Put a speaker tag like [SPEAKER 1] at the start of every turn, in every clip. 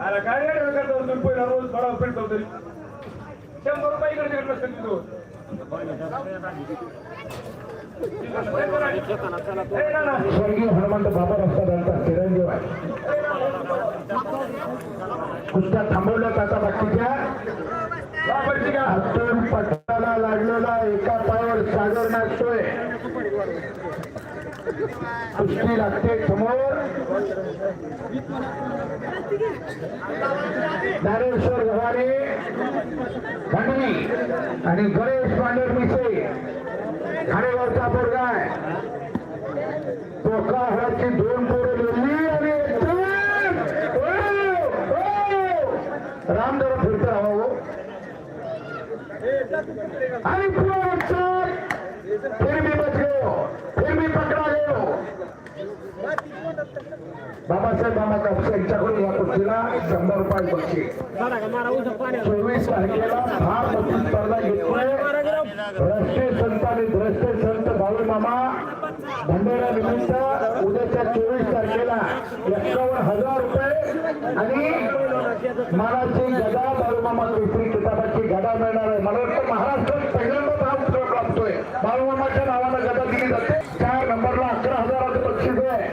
[SPEAKER 1] अरे काय जाऊन तुम्ही पहिला रोज भराव पेटतो तरी शंभर रुपये इकडे तिकडे नसतं तिथं. ए, ना, ना.
[SPEAKER 2] स्वर्गीय हनुमंत बाबा रस्ता यांचा चिरंजीव आहे कुस्त्या थांबवल्यात आता बाकीच्या? अतुल पटाला लागलेला एका पायावर सागर नाचतोय कुस्ती लागते समोर ज्ञानेश्वर गव्हाणे खंडणी आणि गणेश पांढर मिसे खाणेवरचा पोरगा आहे. टोकाहाची दोन पोरं लिहिली आणि एकदम ओ, ओ. फिरत राहावं हो. आणि पुढे फिर भी बच गयो फिर भी पकडा गयो बाबासाहेब बाबा कापसे यांच्याकडून या कुस्तीला शंभर रुपये बक्षीस. चोवीस तारखेला फार मोठी स्पर्धा घेतोय राष्ट्रीय संत आणि राष्ट्रीय संत बाळू मामा. भंडारा निमित्त उद्याच्या चोवीस तारखेला एकावन्न हजार रुपये आणि मानाची गदा बाळूमामा केसरी किताबाची गदा मिळणार आहे. मला वाटतं महाराष्ट्रात पहिल्यांदाच हा उत्सव लागतोय बाळूमामाच्या नावानं गदा दिली जाते चार नंबरला अकरा हजाराचं बक्षीस आहे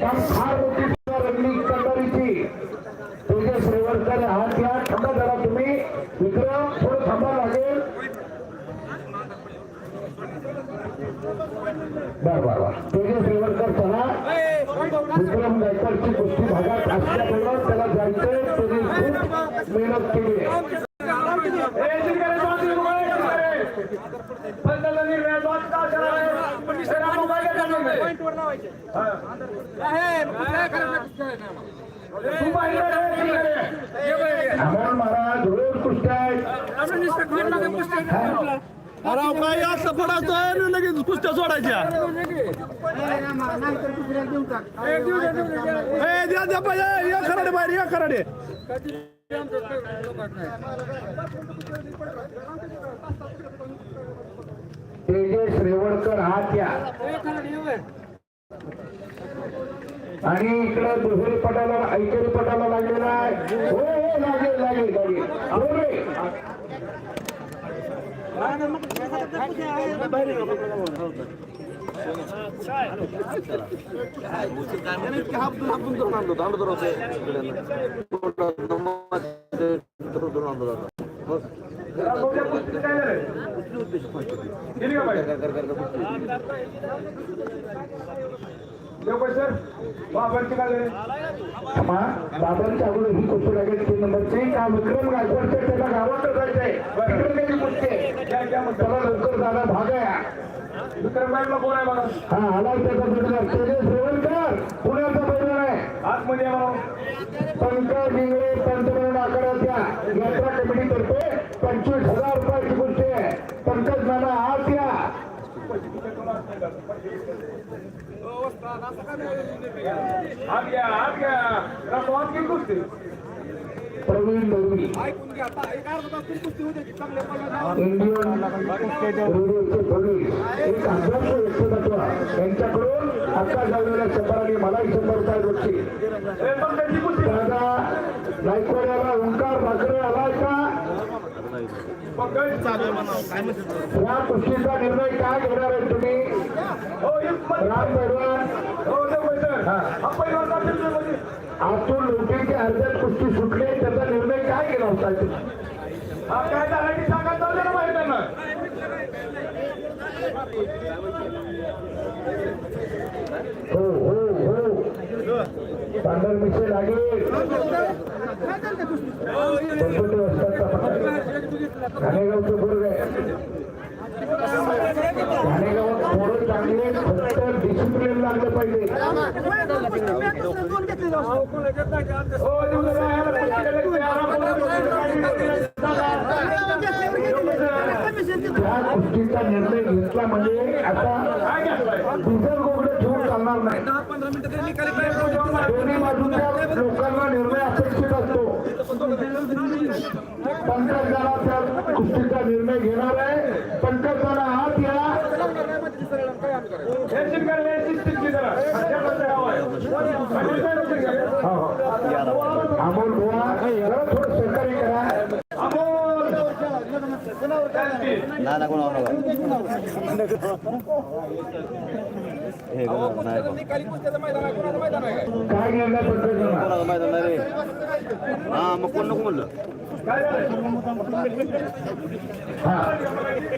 [SPEAKER 2] पण फार मोठी रंगीत कंदारीची तेजस रेवरकर हात घ्या थांबा जरा तुम्ही विक्रम थोडं थांबा लागेल बर बर बर तेजस रेवरकर चला विक्रम गायकवाडची कुस्ती भागात असल्यामुळं त्याला जायचंय त्यांनी खूप मेहनत केली आहे
[SPEAKER 1] ए, जिंकणारे दोन तीन रुपये जिंकणारे. निर्णय दोन तास झाले. त्याला मोबाईल. हा.
[SPEAKER 2] महाराज रोज कुस्त्या आहेत.
[SPEAKER 3] अरे काय असं पडायचं? लगेच कुस्त्या सोडायच्या. ए, द्या द्या. पाहिजे या खराडे बाहेर या खराडे.
[SPEAKER 2] तेजस रेवडकर हात या आणि इकडे दुहेरी पटाला ऐकेरी पटाला लागलेला आहे. हो हो लागेल लागेल लागेल. हो. रे.
[SPEAKER 1] कुस्तीत काय झालं? दिली का सर काय
[SPEAKER 2] बाबांच्या अगोदर ही कुस्ती लागेल तीन नंबरची का विक्रम गायकवाडचे त्याला गावात जायचंय विक्रम कुस्ती आहे. त्याला लवकर जागा भाग आहे
[SPEAKER 1] विक्रम बाईला कोण आहे बघा
[SPEAKER 2] हा आला त्याचा पुण्याचा बैठणार आहे
[SPEAKER 1] आतमध्ये या
[SPEAKER 2] पंकज इंगळे पंतप्रधान आखाड्याच्या यात्रा कमिटीतर्फे पंचवीस हजार रुपयाची गोष्टी आहे पंकज नाना आत या
[SPEAKER 1] आत घ्या आत घ्या जरा तोंड घेऊन कुस्ती.
[SPEAKER 2] प्रवीण दळवी इंडियन एक आदर्श व्यक्तिमत्व यांच्याकडून आता जाऊन शंभराने मलाही शंभर रुपये
[SPEAKER 1] गोष्टी
[SPEAKER 2] दादा गायकवाड्याला ओंकार ठाकरे आलाय का या कुस्तीचा निर्णय काय घेणार आहे तुम्ही? राम
[SPEAKER 1] तुम्ही.
[SPEAKER 2] आतून लोटीची अर्ध्यात कुस्ती सुटली त्याचा निर्णय काय केला होता तुम्ही?
[SPEAKER 1] हा, काय झालं? की सांगा ना
[SPEAKER 2] हो हो. पांढर मिशे लागेल पंचवीस वर्षाचा ठाणेगावचं बोर्ड आहे ठाणेगावात पोरं चांगले फक्त डिसिप्लिन लागलं पाहिजे.
[SPEAKER 1] हो,
[SPEAKER 2] त्या कुस्तीचा निर्णय घेतला म्हणजे आता दुसरं गोगडे ठेवून चालणार नाही दोन्ही बाजूच्या लोकांना निर्णय अपेक्षित असतो. त्या कुस्तीचा निर्णय घेणार आहे. पंकजाला हात या
[SPEAKER 1] हे शिंगारे, हे शिस्तीत की जरा. अशाप्रकारे हवं आहे. आणि काय होतं का?
[SPEAKER 2] हो. अमोल बुवा जरा थोडं सहकार्य करा
[SPEAKER 1] अमोल. शांती.
[SPEAKER 4] नाना कोण हे मैदान नाही रे हा मग कोण नको म्हणलं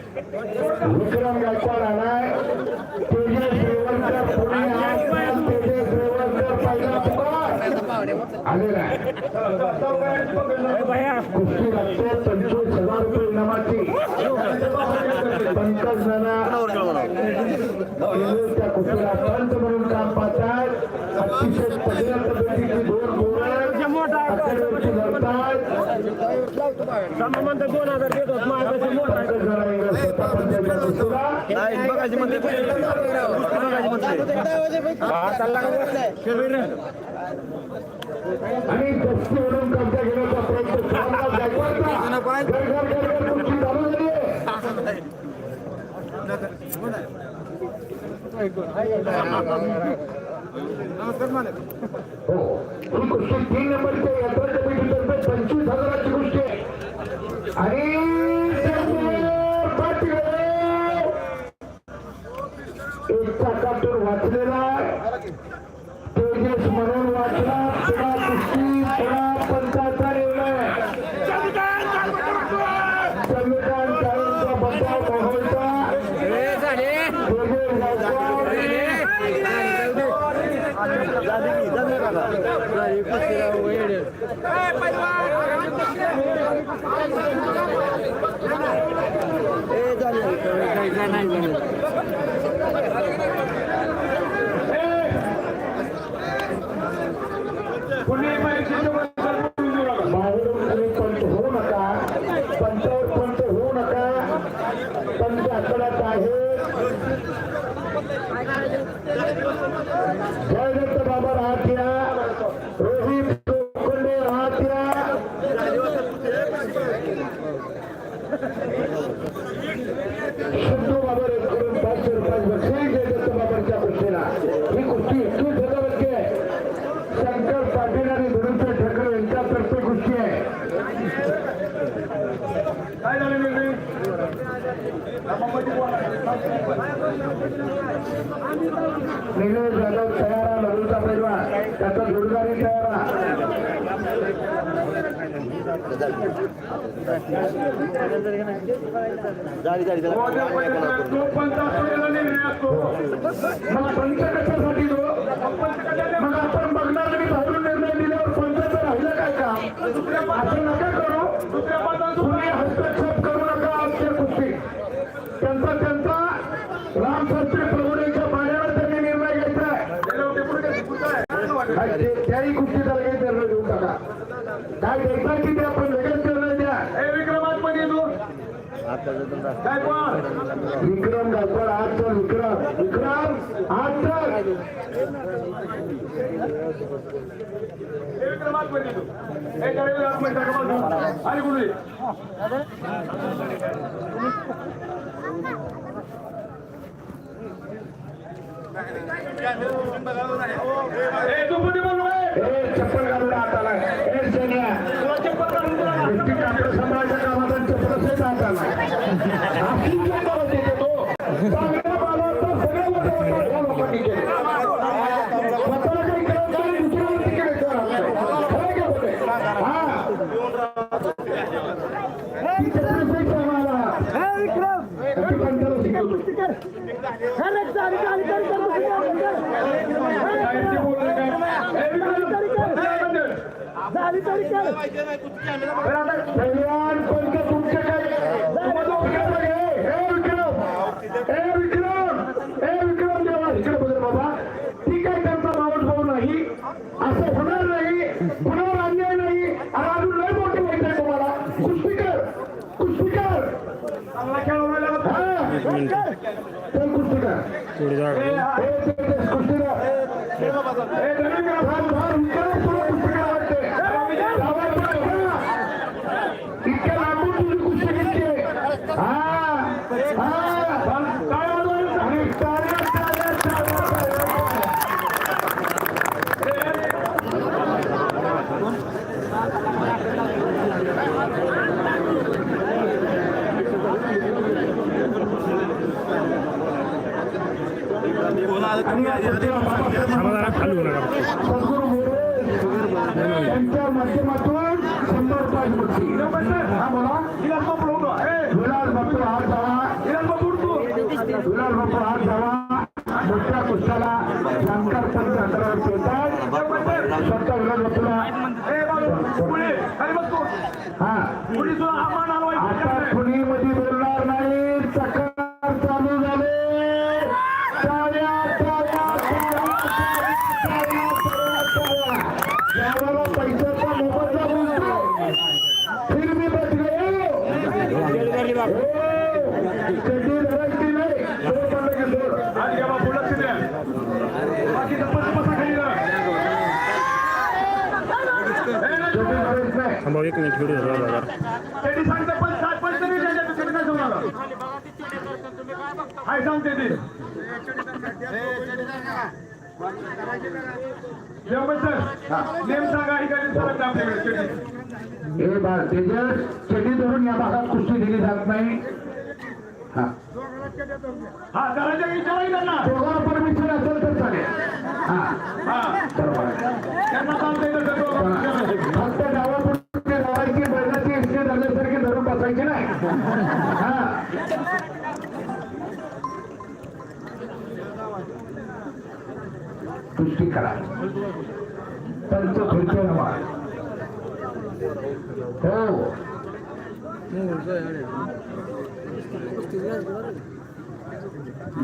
[SPEAKER 2] विक्रम गायकवाड आलाय तेजस रेवणकर पुणे तेजस रेवणकर पहिला पुकार आलेला आहे कुस्ती लागते इनामाची पंकज नाना त्या पंच म्हणून काम पाहतात अतिशय पहिल्या पद्धतीची दोन लढतात
[SPEAKER 3] हजार देतो
[SPEAKER 4] बघायची
[SPEAKER 2] आणि दस्ती म्हणून कब्जा घेण्याचा प्रयत्न श्यामराव गायकवाडचा घर घर घर घर तुमची चालू झाली आहे हो ही गोष्टी तीन नंबरच्या यात्रा पंचवीस हजाराची गोष्टी आहे आणि त्यामुळे पाटील एक चाकातून वाचलेला तेजस म्हणून वाचला पुन्हा कुस्ती पुन्हा पंचाचा निर्णय संविधान कायमचा बचाव माहोलचा तेजस गायकवाड
[SPEAKER 1] पुणे माहितीचं वर्षात बोलून देऊ नका.
[SPEAKER 2] बाहेरून तुम्ही पंच होऊ नका पंचावर पंच होऊ नका पंच आकड्यात आहे जयदत्त बाबा राहत या रोहित कोकंडे राहत या सिद्धू बाबरकडून पाचशे रुपये बक्षीस जयदत्त बाबांच्या कुस्तीला ही कुस्ती एकवीस हजाराची आहे. शंकर पाटील आणि धनुष्य ठाकरे यांच्यातर्फे कुस्ती आहे.
[SPEAKER 1] काय झालं निर्णय?
[SPEAKER 2] निलेश जाधव तयार लढूचा पैलवान त्याचा जोडदारी तयार.
[SPEAKER 1] तो पंच निर्णय असतो.
[SPEAKER 2] मग पंच कशासाठी तो मग आपण बघणार आणि बाहेरून निर्णय दिल्यावर पंचाचं राहिलं काय का असं नका करू
[SPEAKER 1] दुसऱ्या पंचांचं
[SPEAKER 2] तुम्ही हस्तक्षेप करू नका आमच्या कुस्ती त्यांचा त्यांचा रामशास्त्री प्रभूंच्या पाण्यावर त्यांनी निर्णय घ्यायचा आहे
[SPEAKER 1] गेल्या होते पुढे काय चुकीचं आहे?
[SPEAKER 2] आणि ते- त्याही कुस्तीचा लगेच निर्णय देऊ टाका काय द्यायचा की ते आपण लगेच निर्णय द्या
[SPEAKER 1] विक्रमात पण येतो काय पण
[SPEAKER 2] विक्रम गायकवाड आज चल विक्रम. विक्रम आज चल
[SPEAKER 1] हे विक्रमात पण येतो. आणि कुठे
[SPEAKER 2] चप्पल घालून हाताला झाली तरी भगवान तुमच्या हे
[SPEAKER 1] विक्रम
[SPEAKER 2] हे विक्रम हे विक्रम देवा ठीक आहे त्यांचा मावट नाही असं होणार नाही
[SPEAKER 3] कुणावर अन्याय
[SPEAKER 1] नाही आणि
[SPEAKER 2] अजून लय तुम्हाला कुस्तीकर कुस्तीकर चांगला खेळ पण का? इतक्या लांबून तुझी कुस्ती घेतली. हा, हा.
[SPEAKER 1] काय वाजवायचं?
[SPEAKER 2] आणि टाळ्या, टाळ्या, टाळ्या, टाळ्या. आणि या कुस्तीला बाबासाहेब
[SPEAKER 3] थांबा जरा खाली होऊ नका
[SPEAKER 2] सद्गुरू मोरे यांच्या माध्यमातून शंभर रुपये बक्षीस. हा बोला
[SPEAKER 1] हिला झोपलो होतो. ए,
[SPEAKER 2] विलास बापू हात जावा
[SPEAKER 1] हिला झोप उडतो.
[SPEAKER 2] हात जावा मोठ्या कुस्त्याला शंकर पंच अंतरावर येतात स्वतः.
[SPEAKER 1] खाली बसतो.
[SPEAKER 2] हा. आता कुणी मध्ये बोलणार नाही चकार चालू झाले टाळ्या, टाळ्या, टाळ्या, टाळ्या, टाळ्या, टाळ्या. ज्यावेळेला पैशाचा मोबदला बोलतो फिर मी बच गए हो. कधी धरायची नाही सोड म्हणलं की सोड.
[SPEAKER 1] आधी घ्या बापू, लक्ष द्या. बाकीचं पस- पसा खाली जा. ए, नाही,
[SPEAKER 2] कधी धरायचं नाही
[SPEAKER 3] थांबा एक मिनिट व्हिडिओ झाला जरा
[SPEAKER 1] त्यांनी सांगितलं पण सात पंच नाही द्यायचे, तुम्ही काय सांगू नका. हाय सांगते ते जेवण सर नेम सांगा इकडे सरक आपल्याकडे शेवटी.
[SPEAKER 2] हे बा तेजस चेटी धरून या भागात कुस्ती दिली जात नाही हा.
[SPEAKER 1] हा करायचं विचाराही त्यांना
[SPEAKER 2] दोघांना परमिशन असेल तर चालेल. हा.
[SPEAKER 1] हा.
[SPEAKER 2] बरोबर.
[SPEAKER 1] त्यांना येतं तर तो-
[SPEAKER 2] फक्त गावापुरती गावाची बैलाची एसटी झाल्यासारखी धरून बसायची नाही हा पुष्टी करा. पंच फिरते नवा हो.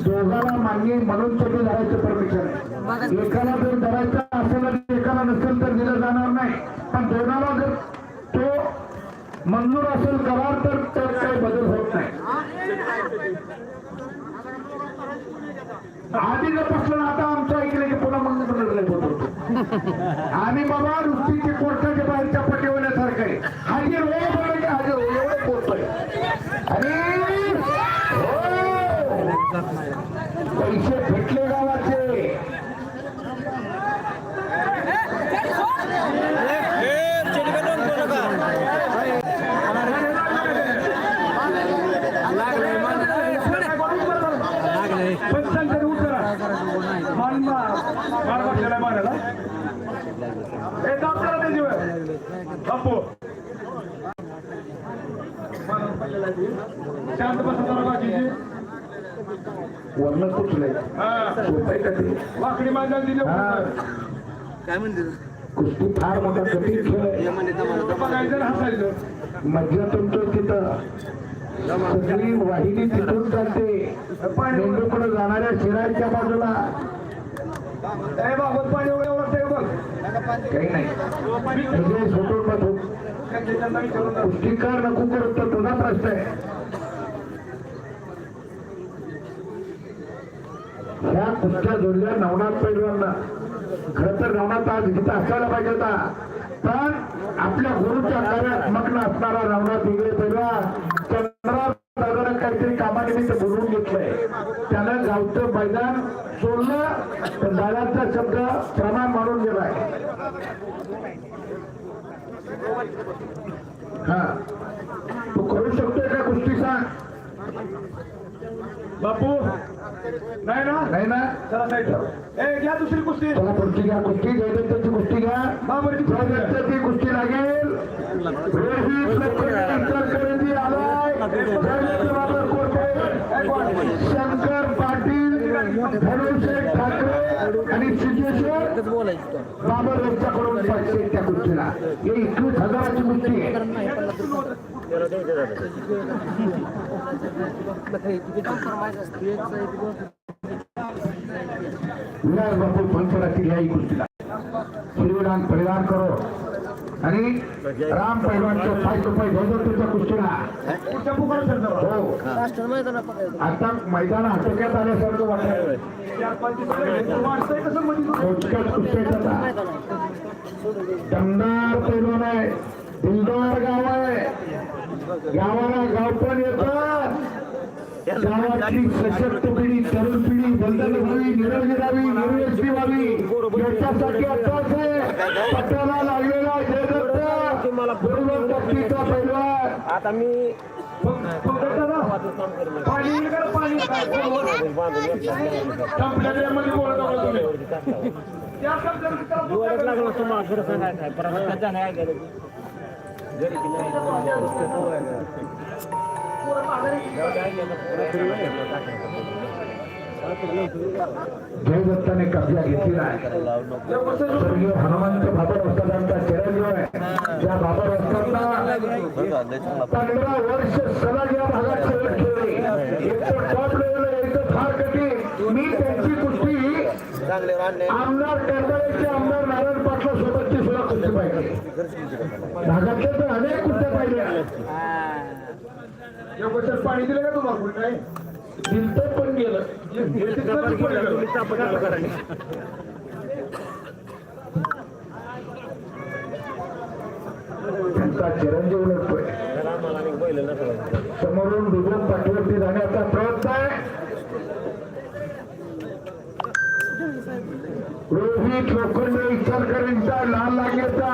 [SPEAKER 2] दोघाला मान्य म्हणून तुम्ही धरायचं परमिशन एकाला जर धरायचं असेल एकाला नसेल तर दिलं जाणार नाही. पण दोघाला मंजूर असेल करार तर त्यात काही बदल होत नाही. आधी जर आता आमच्या ऐकलं की पुन्हा मंजूर निर्णय होत होतो आणि बाबा नुसती वर्ण कुठलंय?
[SPEAKER 1] हा.
[SPEAKER 2] सोपं आहे का ते?
[SPEAKER 1] वाकडी माझ्या दिले.
[SPEAKER 4] काय म्हणते
[SPEAKER 2] कुस्ती फार मोठा कठीण खेळ आहे.
[SPEAKER 1] हसायचं.
[SPEAKER 2] मध्य तुमचं तिथं. सगळी वाहिनी तिथून चालते मेंदूकडे जाणाऱ्या शिरायच्या बाजूला.
[SPEAKER 1] ए बाबत पाणी एवढं बघ.
[SPEAKER 2] काही नाही. म्हणजे सोटून
[SPEAKER 1] जा.
[SPEAKER 2] कुस्तीकार नको करत तर तुझा प्रश्न आहे. ह्या कुठच्या जोडल्या नवनाथ पैलवांना खर तर नवनाथ आज इथं असायला पाहिजे होता. पण आपल्या गुरुच्या कार्यात मग्न असणारा नवनाथ इंगळे पैलवान चंद्रा दादानं काहीतरी कामानिमित्त बोलवून घेतलंय. त्यानं गावचं मैदान सोडलं पण दादाचा शब्द प्रमाण मानून गेलाय. हा. तू करू शकतोय का कुस्ती सांग?
[SPEAKER 1] बापू नाही ना?
[SPEAKER 2] नाही ना?
[SPEAKER 1] चला साईड ए घ्या दुसरी कुस्ती.
[SPEAKER 2] चला पुढची घ्या कुस्ती. जयदत्ताची कुस्ती घ्या.
[SPEAKER 1] बाबरची कुस्ती.
[SPEAKER 2] जयदत्ताची कुस्ती लागेल. रोहित आलाय. जयदत्त बाबर शंकर पाटील धनुषेख ठाकरे. आणि सिद्धेश्वर बाबर यांच्याकडून पाचशे त्या कुस्तीला हे एकवीस हजाराची आहे. विराट बापू पंचरात्री या कुस्तीला श्रीराम परिधान करो. आणि राम पैलवानचे पाय टू पाय घ्यायचा तुमचा कुस्तीला. हो. आता मैदान हटवण्यात आल्यासारखं वाटत मोजक्यात कुस्त्याचा दमदार पैलवान आहे. दिलदार गाव आहे. गावाला गाव पण येतात गावाची सशक्त पिढी तरुण पिढी बंधन व्हावी निरोगी राहावी निरोगी व्हावी. याच्यासाठी आताच आहे पट्ट्याला लागलेला जयदत्त बरोबर टक्कीचा पैलवान
[SPEAKER 3] आता मी
[SPEAKER 1] पाणी येईल का पाणी संपल्यामध्ये बोलत आहोत तुम्ही त्या आता मी
[SPEAKER 3] दिवाळीत लागला तुम्हाला सांगायचं आहे परत घरी
[SPEAKER 2] देवदत्ताने कब्जा घेतलेला आहे. स्वर्गीय हनुमंत बाबर वस्तादांचा चिरंजीव आहे त्या बाबा वस्तांना पंधरा वर्ष सलग या भागात खेळ केले एक तर टॉप लेवलला यायचं फार कठीण. मी त्यांची कुस्ती आमदार टेंबळेचे आमदार नारायण पाटला सोबतची सुद्धा कुस्ती पाहिजे भागातल्या तर अनेक कुस्त्या पाहिल्या.
[SPEAKER 1] योगेश्वर पाणी दिलं का तुम्हाला कुठे
[SPEAKER 2] दिलतं पण गेलं त्यांचा चिरंजीव लढतोय समोरून दुबून पाठीवरती जाण्याचा प्रयत्न आहे. रोहित लोखंडे इचलकरांचा लाल लागेचा.